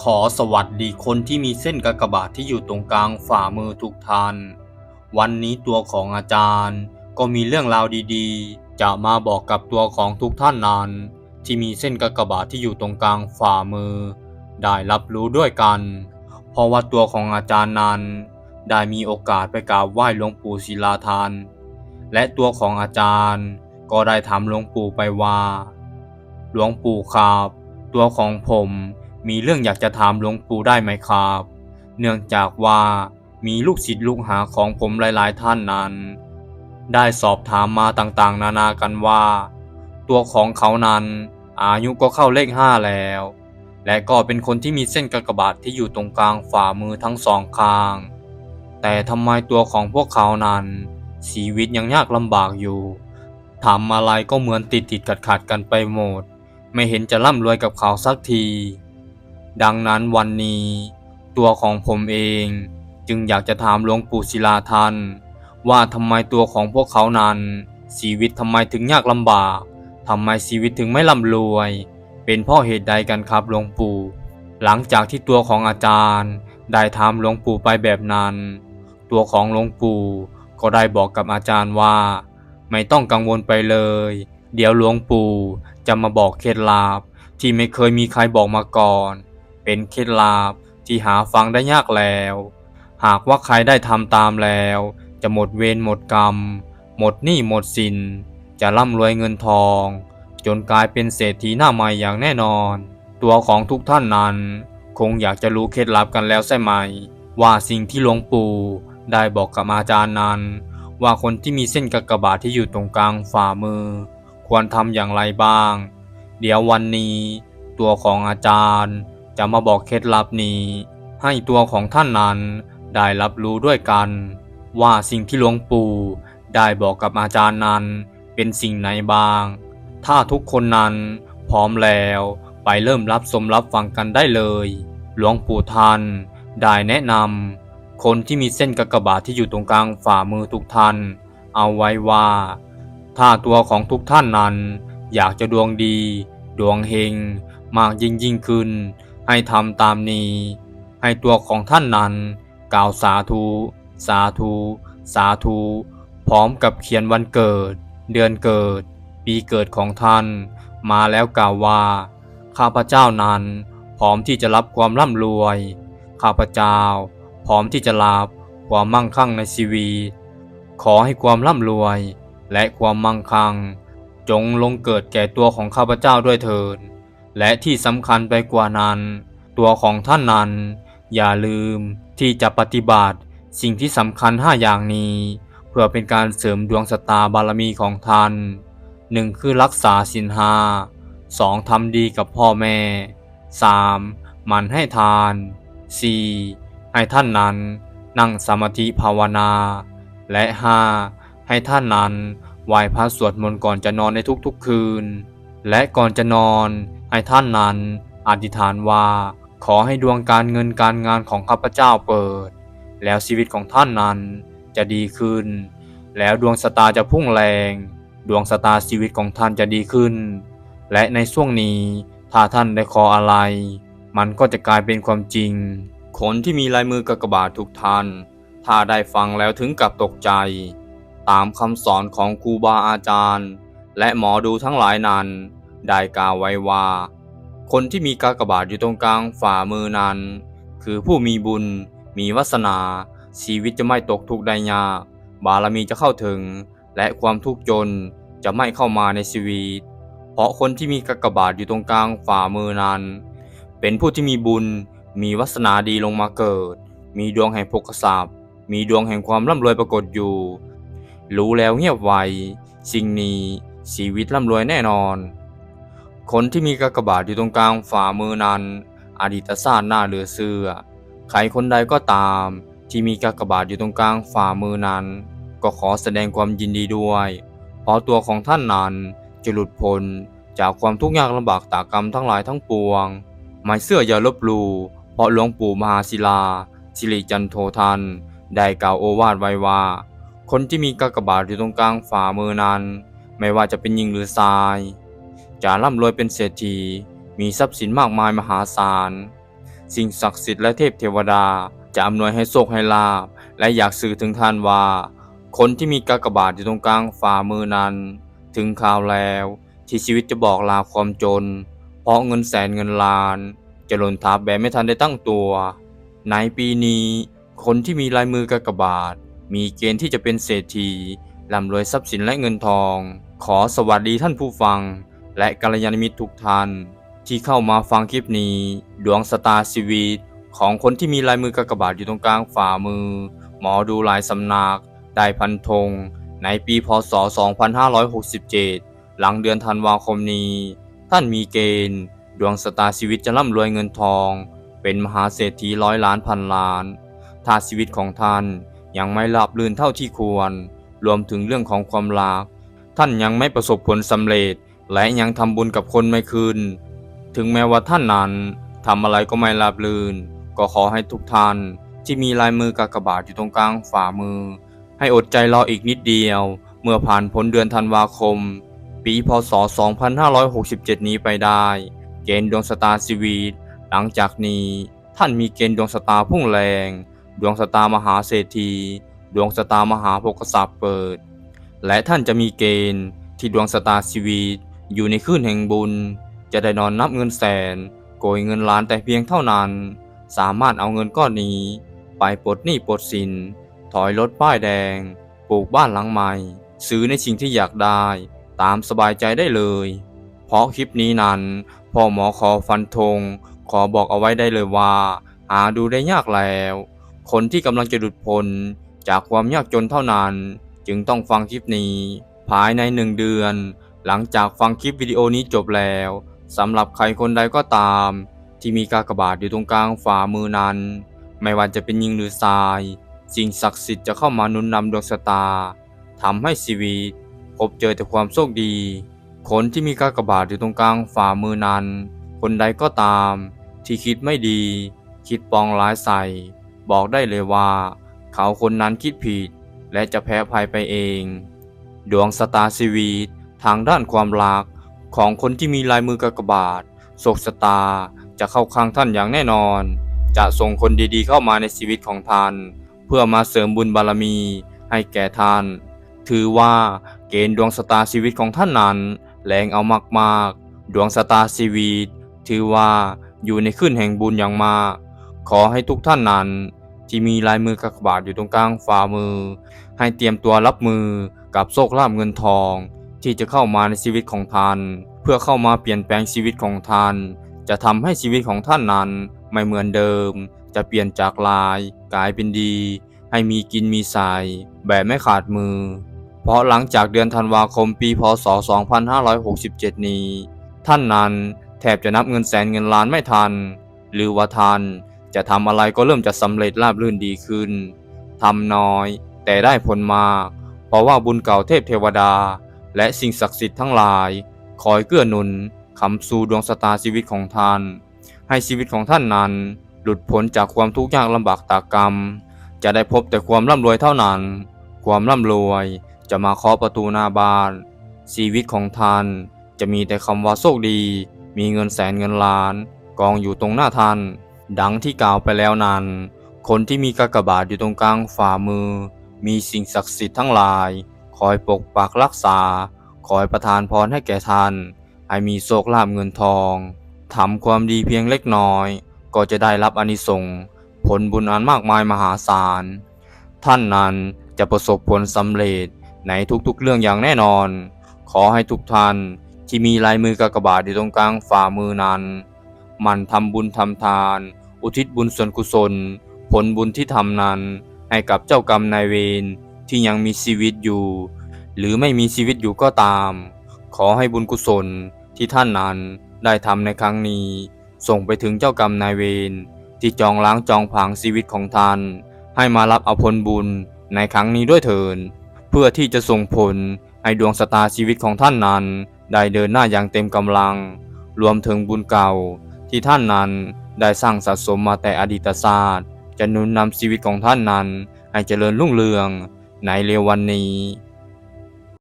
ขอสวัสดีคนที่มีเส้นกากบาทที่อยู่ตรงกลางฝ่ามือทุกท่าน วันนี้ตัวของอาจารย์ก็มีเรื่องราวดีๆ จะมาบอกกับตัวของทุกท่านนั้น ที่มีเส้นกากบาทที่อยู่ตรงกลางฝ่ามือ ได้รับรู้ด้วยกัน เพราะว่าตัวของอาจารย์นั้น ได้มีโอกาสไปกราบไหว้หลวงปู่ศิลาทาน และตัวของอาจารย์ก็ได้ถามหลวงปู่ไปว่า หลวงปู่ครับ ตัวของผม มีเรื่องอยากจะถามหลวงปู่ได้ไหมครับ เนื่องจากว่ามีลูกศิษย์ลูกหาของผมหลาย ๆ ท่านนั้น ได้สอบถามมาต่างๆ นานากันว่า ตัวของเขานั้นอายุก็เข้าเลขห้าแล้ว และก็เป็นคนที่มีเส้นกากบาทที่อยู่ตรงกลางฝ่ามือทั้งสองข้าง แต่ทำไมตัวของพวกเขานั้นชีวิตยังยากลำบากอยู่ทำอะไรก็เหมือนติดติดขัดขัดกันไปหมด ไม่เห็นจะร่ำรวยกับเขาสักที ดังนั้นวันนี้ ตัวของผมเองจึงอยากจะถามหลวงปู่ศิลาท่านว่าทำไมตัวของพวกเขานั้น ชีวิตทำไมถึงยากลำบากทำไมชีวิตถึงไม่ร่ำรวย เป็นเพราะเหตุใดกันครับหลวงปู่ หลังจากที่ตัวของอาจารย์ ได้ถามหลวงปู่ไปแบบนั้น ตัวของหลวงปู่ก็ได้บอกกับอาจารย์ว่า ไม่ต้องกังวลไปเลย เดี๋ยวหลวงปู่จะมาบอกเคล็ดลับที่ไม่เคยมีใครบอกมาก่อน เป็นเคล็ดลับที่หาฟังได้ยากแล้ว หากว่าใครได้ทำตามแล้ว จะหมดเวรหมดกรรม หมดหนี้หมดสิน จะร่ำรวยเงินทอง จนกลายเป็นเศรษฐีหน้าใหม่อย่างแน่นอน ตัวของทุกท่านนั้น คงอยากจะรู้เคล็ดลับกันแล้วใช่ไหม ว่าสิ่งที่หลวงปู่ได้บอกกับอาจารย์นั้น ว่าคนที่มีเส้นกากบาทที่อยู่ตรงกลางฝ่ามือ ควรทำอย่างไรบ้าง เดี๋ยววันนี้ ตัวของอาจารย์ จะมาบอกเคล็ดลับนี้ ให้ตัวของท่านนั้นได้รับรู้ด้วยกัน ว่าสิ่งที่หลวงปู่ได้บอกกับอาจารย์นั้นเป็นสิ่งไหนบ้าง ถ้าทุกคนนั้นพร้อมแล้วไปเริ่มรับสมรับฟังกันได้เลย หลวงปู่ท่านได้แนะนำคนที่มีเส้นกากบาทที่อยู่ตรงกลางฝ่ามือทุกท่าน เอาไว้ว่า ถ้าตัวของทุกท่านนั้น อยากจะดวงดี ดวงเฮงมากยิ่งยิ่งขึ้น ให้ทำตามนี้ ให้ตัวของท่านนั้น กล่าวสาธุ สาธุ สาธุ พร้อมกับเขียนวันเกิด เดือนเกิด ปีเกิดของท่าน มาแล้วกล่าวว่า ข้าพเจ้านั้นพร้อมที่จะรับความร่ำรวย ข้าพเจ้า พร้อมที่จะรับความมั่งคั่งในชีวิต ขอให้ความร่ำรวย และความมั่งคั่ง จงลงเกิดแก่ตัวของข้าพเจ้าด้วยเถิด และที่สำคัญไปกว่านั้น ตัวของท่านนั้น อย่าลืมที่จะปฏิบัติ สิ่งที่สำคัญห้าอย่างนี้ เพื่อเป็นการเสริมดวงชะตาบารมีของท่านหนึ่งคือรักษาศีลห้าสองทำดีกับพ่อแม่สามหมันให้ทานสี่ให้ท่านนั้นนั่งสมาธิภาวนา และห้าให้ท่านนั้นไหว้พระสวดมนต์ก่อนจะนอนในทุกๆคืน และก่อนจะนอน ให้ท่านนั้นอธิษฐานว่า ขอให้ดวงการเงินการงานของข้าพเจ้าเปิด แล้วชีวิตของท่านนั้นจะดีขึ้น แล้วดวงชะตาจะพุ่งแรง ดวงชะตาชีวิตของท่านจะดีขึ้น และในช่วงนี้ถ้าท่านได้ขออะไร มันก็จะกลายเป็นความจริง คนที่มีลายมือกากบาททุกท่าน ถ้าได้ฟังแล้วถึงกับตกใจ ตามคำสอนของครูบาอาจารย์ และหมอดูทั้งหลายนั้น ได้กล่าวไว้ว่า คนที่มีกากบาทอยู่ตรงกลางฝ่ามือนั้น คือผู้มีบุญ มีวาสนา ชีวิตจะไม่ตกทุกข์ได้ยากบารมีจะเข้าถึง และความทุกข์จนจะไม่เข้ามาในชีวิต เพราะคนที่มีกากบาทอยู่ตรงกลางฝ่ามือนั้น เป็นผู้ที่มีบุญ มีวาสนาดีลงมาเกิด มีดวงแห่งภกทรัพย์มีดวงแห่งความร่ำรวยปรากฏอยู่ รู้แล้วเงียบไวสิ่งนี้ชีวิตร่ำรวยแน่นอน คนที่มีกากบาทอยู่ตรงกลางฝ่ามือนั้น อดีตชาติหน้าเหลือเชื่อใครคนใดก็ตาม ที่มีกากบาทอยู่ตรงกลางฝ่ามือนั้น ก็ขอแสดงความยินดีด้วยเพราะตัวของท่านนั้นจะหลุดพ้นจากความทุกข์ยากลำบากตากรรมทั้งหลายทั้งปวงไม่เสื่ออย่าลบลูเพราะหลวงปู่มหาศิลา สิริจันโททัน ได้กล่าวโอวาทไว้ว่า คนที่มีกากบาทอยู่ตรงกลางฝ่ามือนั้น ไม่ว่าจะเป็นหญิงหรือชาย จะร่ำรวยเป็นเศรษฐี มีทรัพย์สินมากมายมหาศาล สิ่งศักดิ์สิทธิ์และเทพเทวดาจะอำนวยให้โชคให้ลาบ และอยากสื่อถึงท่านว่า คนที่มีกากบาทอยู่ตรงกลางฝ่ามือนั้น ถึงข่าวแล้ว ที่ชีวิตจะบอกลาความจน เพราะเงินแสนเงินล้าน จะหล่นทับแบบไม่ทันได้ตั้งตัว ในปีนี้ คนที่มีลายมือกากบาท มีเกณฑ์ที่จะเป็นเศรษฐีร่ำรวยทรัพย์สินและเงินทอง ขอสวัสดีท่านผู้ฟัง และกัลยาณมิตรทุกท่านที่เข้ามาฟังคลิปนี้ ดวงสตาร์ชีวิต ของคนที่มีลายมือกากบาทอยู่ตรงกลางฝ่ามือ หมอดูหลายสำนัก ได้พันธง ในปีพศ 2567 หลังเดือนธันวาคมนี้ ท่านมีเกณฑ์ ดวงสตาร์ชีวิตจะร่ำรวยเงินทอง เป็นมหาเศรษฐีร้อยล้านพันล้าน ถ้าชีวิตของท่านยังไม่ราบรื่นเท่าที่ควร รวมถึงเรื่องของความรัก ท่านยังไม่ประสบผลสำเร็จ และยังทำบุญกับคนไม่คืน ถึงแม้ว่าท่านนั้นทำอะไรก็ไม่ราบรื่น ก็ขอให้ทุกท่านที่มีลายมือกากบาทอยู่ตรงกลางฝ่ามือ ให้อดใจรออีกนิดเดียว เมื่อผ่านพ้นเดือนธันวาคม ปีพศ 2567 นี้ไปได้ เกณฑ์ดวงสตาร์ชีวิต หลังจากนี้ท่านมีเกณฑ์ดวงสตาร์พุ่งแรง ดวงสตาร์มหาเศรษฐี ดวงสตาร์มหาโภคทรัพย์เปิด และท่านจะมีเกณฑ์ที่ดวงสตาร์ชีวิต อยู่ในคลื่นแห่งบุญ จะได้นอนนับเงินแสน โกยเงินล้านแต่เพียงเท่านั้น สามารถเอาเงินก้อนนี้ ไปปลดหนี้ปลดสิน ถอยรถป้ายแดง ปลูกบ้านหลังใหม่ ซื้อในสิ่งที่อยากได้ ตามสบายใจได้เลย เพราะคลิปนี้นั้นพ่อหมอขอฟันธงขอบอกเอาไว้ได้เลยว่า หาดูได้ยากแล้ว คนที่กำลังจะหลุดพ้นจากความยากจนเท่านั้น จึงต้องฟังคลิปนี้ ภายในหนึ่งเดือน หลังจากฟังคลิปวิดีโอนี้จบแล้วสำหรับใครคนใดก็ตาม ที่มีกากบาทอยู่ตรงกลางฝ่ามือนั้น ไม่ว่าจะเป็นยิงหรือทราย สิ่งศักดิ์สิทธิ์จะเข้ามานุนนำดวงชะตาทำให้ชีวิตพบเจอแต่ความโชคดี คนที่มีกากบาทอยู่ตรงกลางฝ่ามือนั้น คนใดก็ตาม ที่คิดไม่ดี คิดปองร้ายใส่ บอกได้เลยว่า เขาคนนั้นคิดผิด และจะแพ้ภัยไปเอง ดวงสตาชีวิต ทางด้านความรักของคนที่มีลายมือกากบาทโศกสตาจะเข้าข้างท่านอย่างแน่นอน จะส่งคนดีๆเข้ามาในชีวิตของท่าน เพื่อมาเสริมบุญบารมีให้แก่ท่าน ถือว่าเกณฑ์ดวงสตาชีวิตของท่านนั้น แรงเอามากๆ ดวงสตาชีวิต ถือว่าอยู่ในขึ้นแห่งบุญอย่างมาก ขอให้ทุกท่านนั้น ที่มีลายมือกากบาทอยู่ตรงกลางฝ่ามือ ให้เตรียมตัวรับมือกับโชคลาภเงินทอง ที่จะเข้ามาในชีวิตของท่าน เพื่อเข้ามาเปลี่ยนแปลงชีวิตของท่าน จะทำให้ชีวิตของท่านนั้นไม่เหมือนเดิม จะเปลี่ยนจากลาย กลายเป็นดี ให้มีกินมีใส่แบบไม่ขาดมือ เพราะหลังจากเดือนธันวาคมปีพศ 2567 นี้ ท่านนั้นแทบจะนับเงินแสนเงินล้านไม่ทัน หรือว่าท่านจะทำอะไรก็เริ่มจะสำเร็จราบรื่นดีขึ้นทำน้อย แต่ได้ผลมาก เพราะว่าบุญเก่าเทพเทวดา และสิ่งศักดิ์สิทธิ์ทั้งหลาย คอยเกื้อหนุนคำสู่ดวงชะตาชีวิตของท่าน ให้ชีวิตของท่านนั้น หลุดพ้นจากความทุกข์ยากลำบากตากรรม จะได้พบแต่ความร่ำรวยเท่านั้น ความร่ำรวยจะมาเคาะประตูหน้าบ้าน ชีวิตของท่านจะมีแต่คำว่าโชคดี มีเงินแสนเงินล้าน กองอยู่ตรงหน้าท่าน ดังที่กล่าวไปแล้วนั้น คนที่มีกากบาทอยู่ตรงกลางฝ่ามือ มีสิ่งศักดิ์สิทธิ์ทั้งหลาย อยปกปักรักษา คอยประทานพรให้แก่ท่าน ให้มีโชคลาภเงินทองทำความดีเพียงเล็กน้อย ก็จะได้รับอนิสงส์ผลบุญอันมากมายมหาศาล ท่านนั้นจะประสบผลสำเร็จในทุกๆเรื่องอย่างแน่นอน ขอให้ทุกท่านที่มีลายมือกากบาทอยู่ตรงกลางฝ่ามือนั้น มันทำบุญทำทาน อุทิศบุญส่วนกุศล ผลบุญที่ทำนั้น ให้กับเจ้ากรรมนายเวร ที่ยังมีชีวิตอยู่ หรือไม่มีชีวิตอยู่ก็ตาม ขอให้บุญกุศลที่ท่านนั้นได้ทำในครั้งนี้ ส่งไปถึงเจ้ากรรมนายเวรที่จองล้างจองผางชีวิตของท่าน ให้มารับเอาผลบุญในครั้งนี้ด้วยเถิดเพื่อที่จะส่งผลให้ดวงชะตาชีวิตของท่านนั้น ได้เดินหน้าอย่างเต็มกำลัง รวมถึงบุญเก่าที่ท่านนั้นได้สร้างสะสมมาแต่อดีตชาสติจะนุนนำชีวิตของท่านนั้น ให้เจริญรุ่งเรือง ในเร็ววันนี้